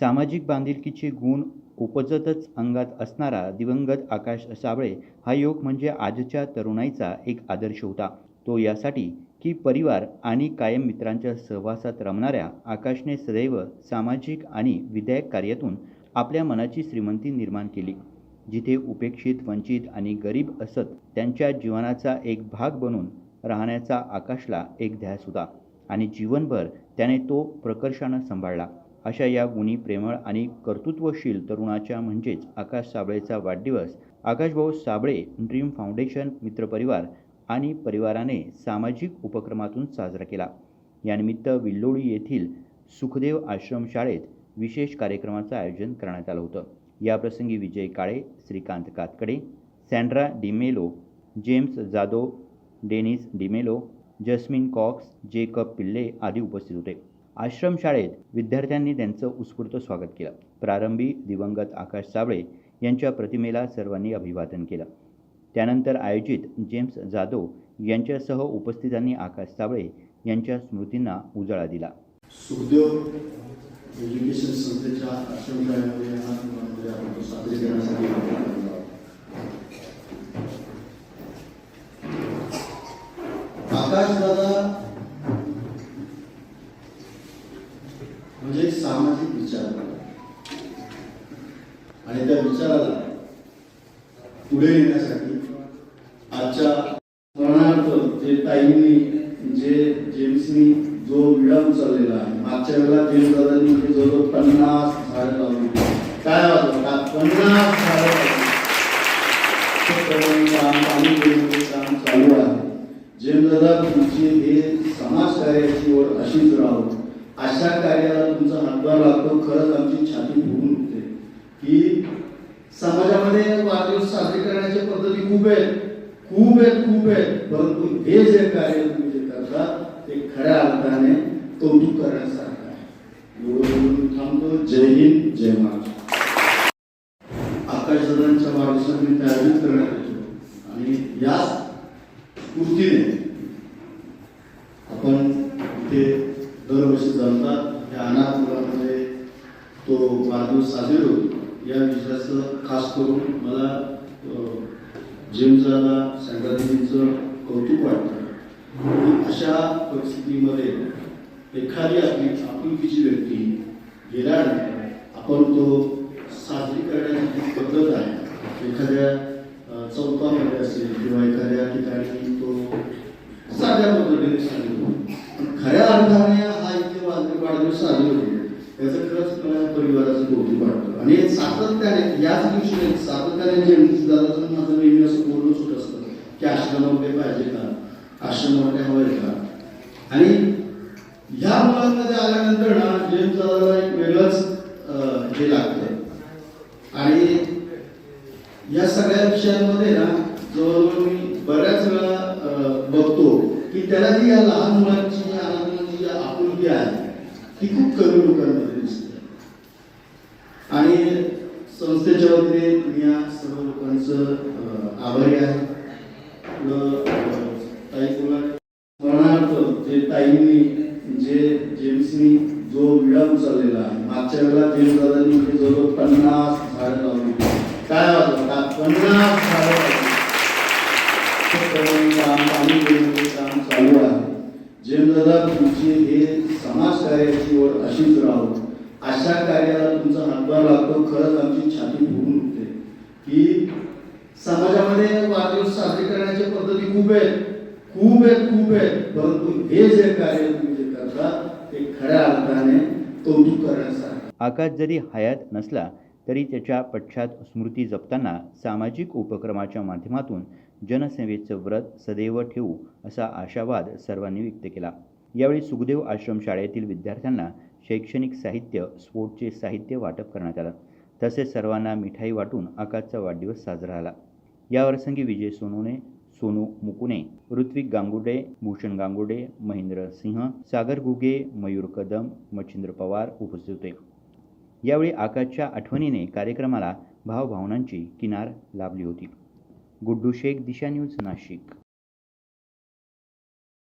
सामाजिक बांधिलकीचे गुण उपजतच अंगात असणारा दिवंगत आकाश साबळे हा योग म्हणजे आजच्या तरुणाईचा एक आदर्श होता. तो यासाठी की परिवार आणि कायम मित्रांच्या सहवासात रमणाऱ्या आकाशने सदैव सामाजिक आणि विधायक कार्यातून आपल्या मनाची श्रीमंती निर्माण केली. जिथे उपेक्षित वंचित आणि गरीब असत त्यांच्या जीवनाचा एक भाग बनून राहण्याचा आकाशला एक ध्यास होता आणि जीवनभर त्याने तो प्रकर्षानं सांभाळला. अशा या गुणी प्रेमळ आणि कर्तृत्वशील तरुणाच्या म्हणजेच आकाश साबळेचा वाढदिवस आकाशभाऊ साबळे ड्रीम फाउंडेशन मित्रपरिवार आणि परिवाराने सामाजिक उपक्रमातून साजरा केला. यानिमित्त विल्लोळी येथील सुखदेव आश्रमशाळेत विशेष कार्यक्रमाचं आयोजन करण्यात आलं होतं. याप्रसंगी विजय काळे श्रीकांत कातकडे सँड्रा डिमेलो जेम्स जाधव डेनिस डिमेलो जस्मिन कॉक्स जेकब पिल्ले आदी उपस्थित होते. आश्रमशाळेत विद्यार्थ्यांनी त्यांचं उत्स्फूर्त स्वागत केलं. प्रारंभी दिवंगत आकाश साबळे यांच्या प्रतिमेला सर्वांनी अभिवादन केलं. त्यानंतर आयोजित जेम्स जाधव यांच्यासह उपस्थितांनी आकाश साबळे यांच्या स्मृतींना उजाळा दिला. सुखदेव एज्युकेशन संस्थेच्या आश्रमशाळेमध्ये हा आपण साजरी करण्यासाठी आकाश दादा म्हणजे एक सामाजिक विचार आणि त्या विचाराला पुढे येण्यासाठी आजच्या स्मरणार्थ जे ताईंनी जे जेम्सनी जो विडा उचललेला आहे मागच्या वेळेला जेम्स दादांनी इथे जवळ पन्नास झाडं लावली काय वाटतं का पन्नास झाडं काम पाणी काम चालू आहे. जेम्स दादा तुमची हे समाज कार्याची ओढ अशीच राहो. अशा कार्याला तुमचा हातभार लागतो. खरंच आमची छाती फुगून उठते. की समाजामध्ये वाढदिवस साजरे करण्याच्या पद्धती खूप आहेत. खूप आहेत खूप आहेत. परंतु हे जे कार्य तुम्ही जे करता ते खऱ्या अर्थाने कौतुक करण्यासारखं आहे. एवढं थांबतो. जय हिंद जय महाराष्ट्र. आकाश दादांच्या वाढदिवसानिमित्त आयोजित करण्यात येतो आणि या स्फूर्तीने आपण इथे दरवर्षी जमतात या अनाथ मुलांमध्ये तो वाढदिवस साजरे होतो. या विषयाचं खास करून मला अं, जेम्स कौतुक वाटतं. अशा परिस्थितीमध्ये एखादी आपली आपुलकीची व्यक्ती गेल्यानंतर आपण तो साजरी करण्याची जी पद्धत आहे एखाद्या चौकामध्ये असेल किंवा एखाद्या ठिकाणी तो साध्या पद्धतीने साजरी पण खऱ्या अर्थाने हा इथे वाढ- वाढदिवस साजरी होतो याचं खरंच मला परिवाराचं कौतुक वाटतं. आणि सातत्याने याच दिवशी सातत्याने जेम्स दादाचं माझं नेहमी असं बोलणं सुट असतं. की आश्रमामध्ये पाहिजे का? आश्रमामध्ये हवंय का? आणि ह्या मुलांमध्ये आल्यानंतर ना जेम्स दादाला एक वेगळंच अं, हे लागतं आणि या सगळ्या विषयांमध्ये ना जवळजवळ मी बऱ्याच वेळा अं, बघतो की त्याला जी या लहान मुलांची या लहान मुलांची जी आपुलकी आहे ती खूप कमी लोकांमध्ये दिसते. संस्थेच्या वतीने मी या सर्व लोकांचं आभारी आहे. ताई बोला स्मरणार्थ जे ताईंनी जे जेम्सनी जो विडा उचललेला आहे मागच्या वेळेला जेम्स दादांनी जवळ पन्नास झाडं लावली काय वाटतं पन्नास झाडं लावली प्रमाणे काम पाणी देण्याचे काम चालू आहे जेम्स दादा तुमची हे समाज कार्याची ओढ अशीच राहो अशा कार्याला तुमचा हातभार खरंच आमची छाती फुगून उठते. की समाजामध्ये वाढदिवस साजरे करण्याच्या पद्धती खूप आहेत. खूप आहेत खूप आहेत. परंतु हे जे कार्य तुम्ही जे करता ते खऱ्या अर्थाने कौतुक करण्यासारखं आकाश जरी हयात नसला तरी त्याच्या पश्चात स्मृती जपताना सामाजिक उपक्रमाच्या माध्यमातून जनसेवेचं व्रत सदैव ठेवू असा आशावाद सर्वांनी व्यक्त केला. यावेळी सुखदेव आश्रम शाळेतील विद्यार्थ्यांना शैक्षणिक साहित्य स्पोर्टचे साहित्य वाटप करण्यात आलं. तसेच सर्वांना मिठाई वाटून आकाशचा वाढदिवस साजरा झाला. याप्रसंगी विजय सोनूने सोनू मुकुने ऋत्विक गांगुडे भूषण गांगुडे महेंद्र सिंह सागर गुगे मयूर कदम मच्छिंद्र पवार उपस्थित होते. यावेळी आकाशच्या आठवणीने कार्यक्रमाला भावभावनांची किनार लाभली होती. गुड्डू शेख दिशा न्यूज नाशिक.